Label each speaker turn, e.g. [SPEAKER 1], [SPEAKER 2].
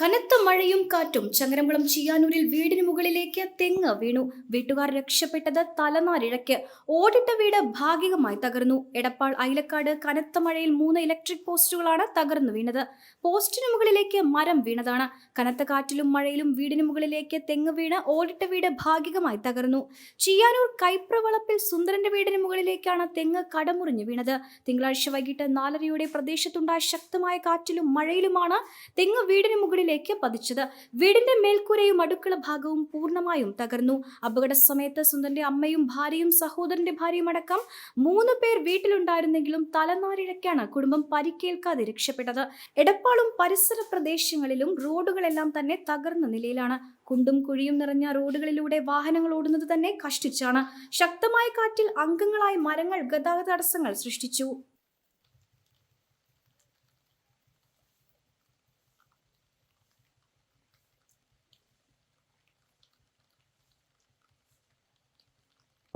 [SPEAKER 1] കനത്ത മഴയും കാറ്റും ചങ്ങരംകുളം ചിയാനൂരിൽ വീടിന് മുകളിലേക്ക് തെങ്ങ് വീണു. വീട്ടുകാർ രക്ഷപ്പെട്ടത് തലനാരിഴയ്ക്ക്. ഓടിട്ട വീട് ഭാഗികമായി തകർന്നു. എടപ്പാൾ ഐലക്കാട് കനത്ത മഴയിൽ മൂന്ന് ഇലക്ട്രിക് പോസ്റ്റുകളാണ് തകർന്നു വീണത്. പോസ്റ്റിന് മുകളിലേക്ക് മരം വീണതാണ്. കനത്ത കാറ്റിലും മഴയിലും വീടിന് മുകളിലേക്ക് തെങ്ങ് വീണ് ഓടിട്ട വീട് ഭാഗികമായി തകർന്നു. ചിയാനൂർ കൈപ്രവളപ്പിൽ സുന്ദരന്റെ വീടിന് മുകളിലേക്കാണ് തെങ്ങ് കടമുറിഞ്ഞു വീണത്. തിങ്കളാഴ്ച വൈകിട്ട് നാലരയോടെ പ്രദേശത്തുണ്ടായ ശക്തമായ കാറ്റിലും മഴയിലുമാണ് തെങ്ങ് വീടിന് മുകളിലേക്ക് പതിച്ചത്. വീടിന്റെ മേൽക്കൂരയും അടുക്കള ഭാഗവും പൂർണമായും തകർന്നു. അപകട സമയത്ത് സുന്ദറിന്റെ അമ്മയും ഭാര്യയും സഹോദരന്റെ ഭാര്യയും അടക്കം മൂന്ന് പേർ വീട്ടിലുണ്ടായിരുന്നെങ്കിലും തലനാരിഴയ്ക്കാണ് കുടുംബം പരിക്കേൽക്കാതെ രക്ഷപ്പെട്ടത്. എടപ്പാളും പരിസര പ്രദേശങ്ങളിലും റോഡുകളെല്ലാം തന്നെ തകർന്ന നിലയിലാണ്. കുണ്ടും കുഴിയും നിറഞ്ഞ റോഡുകളിലൂടെ വാഹനങ്ങൾ ഓടുന്നത് തന്നെ കഷ്ടിച്ചാണ്. ശക്തമായ കാറ്റിൽ അംഗങ്ങളായ മരങ്ങൾ ഗതാഗത തടസ്സങ്ങൾ സൃഷ്ടിച്ചു.